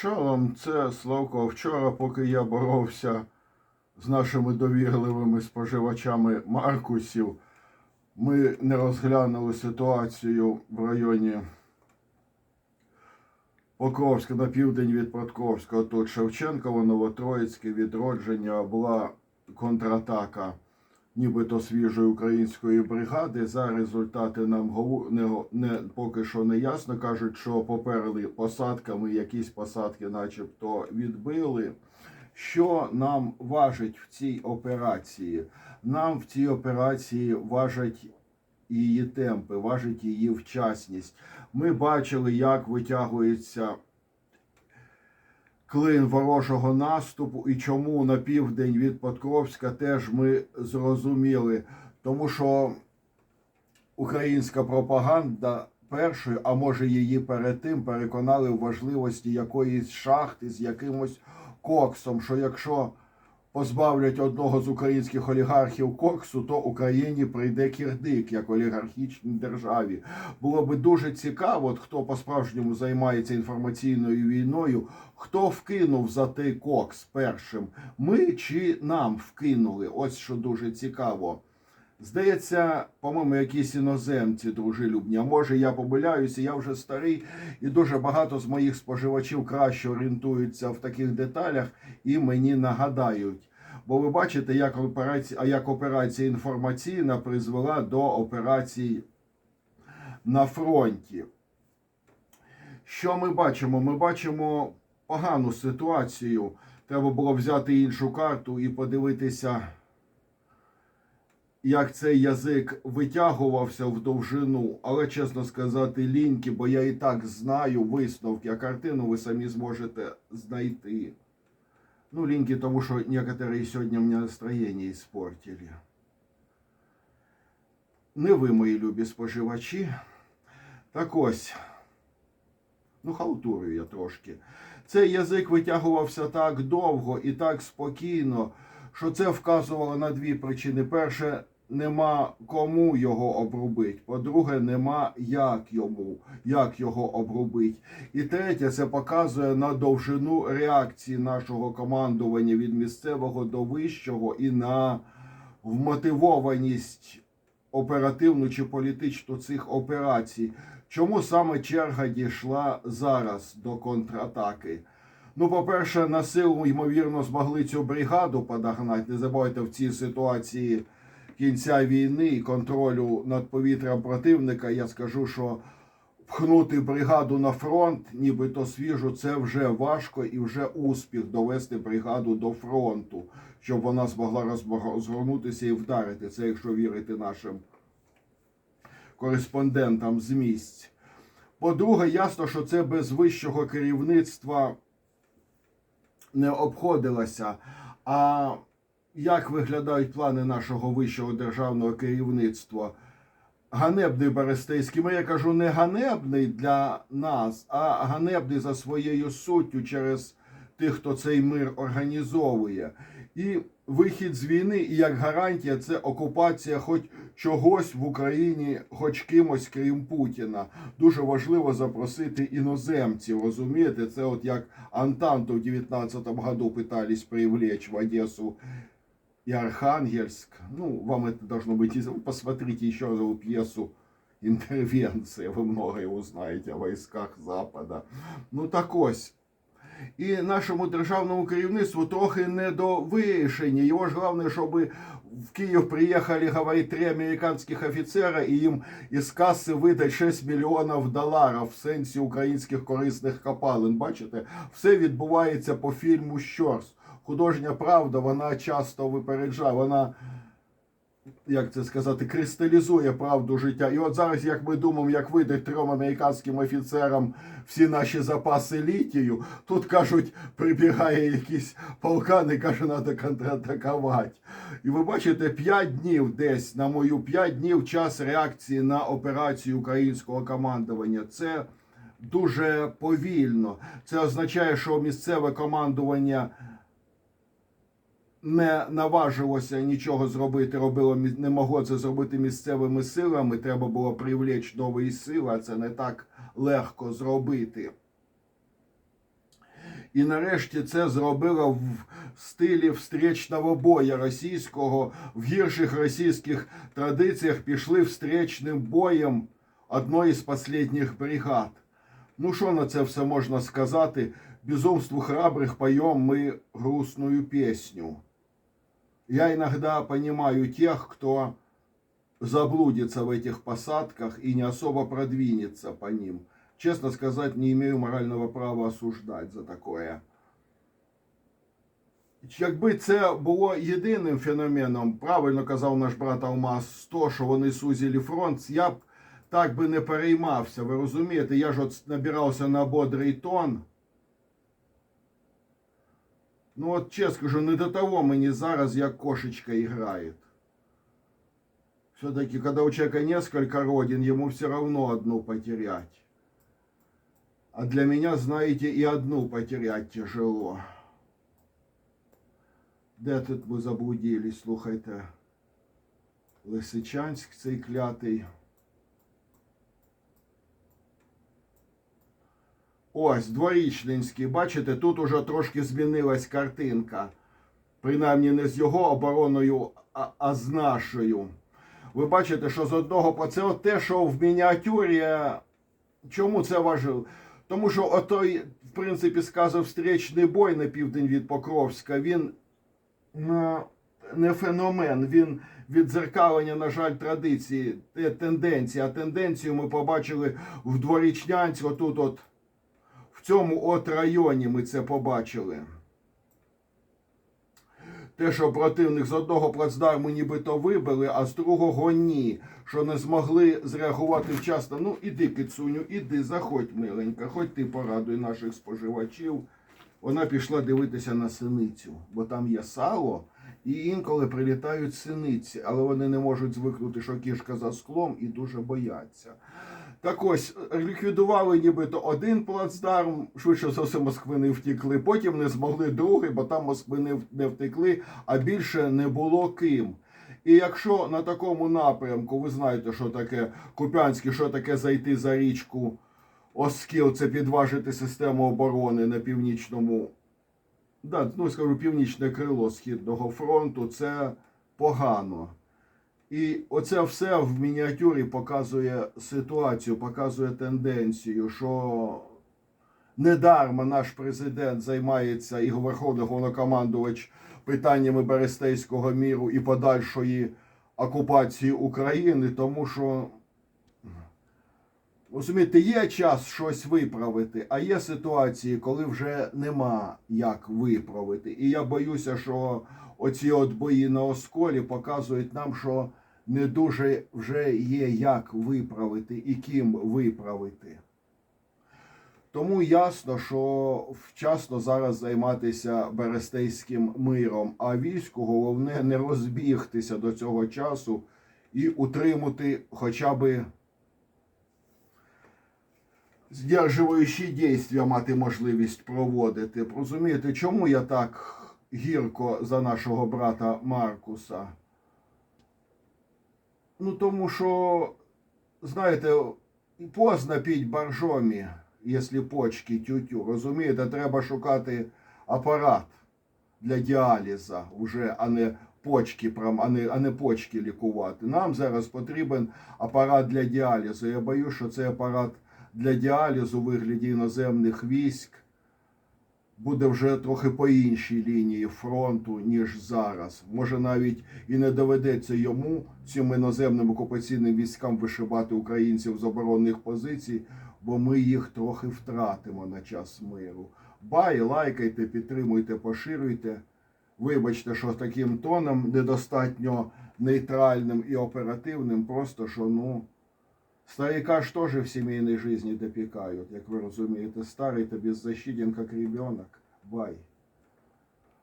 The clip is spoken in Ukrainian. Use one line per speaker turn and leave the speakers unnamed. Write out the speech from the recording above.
Шалом, це Славко. Вчора, поки я боровся з нашими довірливими споживачами Маркусів, ми не розглянули ситуацію в районі Покровська на південь від Покровська. Тут Шевченково, Новотроїцьке, відродження була контратака нібито свіжої української бригади. За результати нам не, не поки що не ясно. кажуть, що поперли посадками, якісь посадки, начебто, відбили. Що нам важить в цій операції? Нам в цій операції важать її темпи, важить її вчасність. Ми бачили, як витягується клин ворожого наступу і чому на південь від Покровська теж ми зрозуміли. Тому що українська пропаганда першою, а може її перед тим, переконали в важливості якоїсь шахти з якимось коксом, що якщо позбавлять одного з українських олігархів коксу, то Україні прийде кірдик як олігархічній державі. Було би дуже цікаво, от хто по-справжньому займається інформаційною війною, хто вкинув за той кокс першим, ми чи нам вкинули. Ось що дуже цікаво. Здається, по-моєму, якісь іноземці дружелюбні. А може я помиляюся, я вже старий, і дуже багато з моїх споживачів краще орієнтуються в таких деталях і мені нагадають. Бо ви бачите, як операція, як операція інформаційна призвела до операцій на фронті. Що ми бачимо? Ми бачимо погану ситуацію. Треба було взяти іншу карту і подивитися як цей язик витягувався в довжину, але чесно сказати, ліньки, бо я і так знаю висновки, а картину ви самі зможете знайти. Ну, ліньки, тому що некоторые сьогодні мені настроєння іспортили. Не ви, мої любі споживачі. Так ось. Ну, халтурю я трошки. Цей язик витягувався так довго і так спокійно, що це вказувало на дві причини. Перше, нема кому його обрубити. По-друге, нема як йому, як його обрубити. І третє, це показує на довжину реакції нашого командування від місцевого до вищого і на вмотивованість оперативну чи політичну цих операцій. Чому саме черга дійшла зараз до контратаки? Ну, по-перше, на силу, ймовірно, змогли цю бригаду подогнати. Не забувайте в цій ситуації кінця війни і контролю над повітрям противника. Я скажу, що пхнути бригаду на фронт, нібито свіжу, це вже важко і вже успіх довести бригаду до фронту, щоб вона змогла розгорнутися і вдарити. Це якщо вірити нашим кореспондентам з місць. По-друге, ясно, що це без вищого керівництва не обходилося. А як виглядають плани нашого вищого державного керівництва? Ганебний Берестейський. Ми, я кажу, не ганебний для нас, а ганебний за своєю суттю через тих, хто цей мир організовує. І вихід з війни, і як гарантія, це окупація хоч чогось в Україні, хоч кимось, крім Путіна. Дуже важливо запросити іноземців. Розумієте, це от як Антанту в 19-му году пытались привлечь в Одессу и Архангельск. Ну, вам это должно быть... из- Посмотрите еще раз эту пьесу «Интервенция». Вы многое узнаете о войсках Запада. Ну так ось. І нашому державному керівництву трохи не до вирішення. Його ж головне, щоб в Київ приїхали, говорить, три американських офіцера, і їм із каси видать 6 мільйонів доларів в сенсі українських корисних копалин. Бачите, все відбувається по фільму Щорс. Художня правда, вона часто випереджає, вона, як це сказати, кристалізує правду життя. І от зараз, як ми думаємо, як видать трьом американським офіцерам всі наші запаси літію, тут кажуть, прибігає якийсь полкан і каже, треба контратакувати. І ви бачите, 5 днів десь, на мою 5 днів час реакції на операцію українського командування. Це дуже повільно. Це означає, що місцеве командування не наважилося нічого зробити, робило не могло це зробити місцевими силами. Треба було привлечь нові сили, а це не так легко зробити. І нарешті це зробила в стилі встречного боя російського. В гірших російських традиціях пішли встречним боєм одної з останніх бригад. Ну, що на це все можна сказати? Безумству храбрых поем мы грустную песню. Я иногда понимаю тех, кто заблудится в этих посадках и не особо продвинется по ним. Честно сказать, не имею морального права осуждать за такое. Якби це було єдиним феноменом, правильно казав наш брат Алмаз, то, що вони сузили фронт, я б так би не переймався. Ви розумієте, я ж от набирався на бодрий тон. Ну от чесно скажу, не до того мені зараз, як кошечка играет. Все-таки, когда у человека несколько родин, ему все равно одну потерять. А для меня, знаете, и одну потерять тяжело. Де тут ми заблудились, слухайте. Лисичанськ цей клятий. Ось, дворічненський. Бачите, тут уже трошки змінилась картинка. Принаймні не з його обороною, а, а з нашою. Ви бачите, що з одного це те, що в мініатюрі. Чому це важливо? Тому що отой, в принципі, сказав встречний бой на південь від Покровська, він ну, не феномен, він віддзеркалення, на жаль, традиції, те- тенденції. А тенденцію ми побачили в дворічнянці, отут от. Цьому от районі ми це побачили. Те, що противник з одного плацдарму нібито вибили, а з другого ні. Що не змогли зреагувати вчасно. Ну, іди, кицуню, іди, заходь, миленька, хоч ти порадуй наших споживачів. Вона пішла дивитися на синицю, бо там є сало, і інколи прилітають синиці, але вони не можуть звикнути, що кішка за склом і дуже бояться. Так ось ліквідували нібито один плацдарм, швидше за все москвини втікли. Потім не змогли другий, бо там москвини не втекли, а більше не було ким. І якщо на такому напрямку, ви знаєте, що таке Купянське, що таке зайти за річку Оскіл, це підважити систему оборони на північному, да, ну скажу, північне крило Східного фронту, це погано. І оце все в мініатюрі показує ситуацію, показує тенденцію, що недарма наш президент займається і верховний головнокомандувач питаннями Берестейського міру і подальшої окупації України, тому що розумієте, є час щось виправити, а є ситуації, коли вже нема як виправити. І я боюся, що оці от бої на осколі показують нам, що не дуже вже є як виправити і ким виправити. Тому ясно, що вчасно зараз займатися Берестейським миром, а війську головне не розбігтися до цього часу і утримати хоча б здержуючі дійства мати можливість проводити. Розумієте, чому я так гірко за нашого брата Маркуса? Ну, тому що, знаєте, поздно піть боржомі, якщо почки тютю. Розумієте, треба шукати апарат для діаліза вже, а не почки, а не, а не почки лікувати. Нам зараз потрібен апарат для діалізу. Я боюсь, що цей апарат для діалізу вигляді іноземних військ буде вже трохи по іншій лінії фронту, ніж зараз. Може навіть і не доведеться йому цим іноземним окупаційним військам вишибати українців з оборонних позицій, бо ми їх трохи втратимо на час миру. Бай, лайкайте, підтримуйте, поширюйте. Вибачте, що таким тоном недостатньо нейтральним і оперативним, просто що ну. Старика ж тоже в семейной жизни допекают, як ви розумієте. Старий то беззащитен, как ребенок. Бай.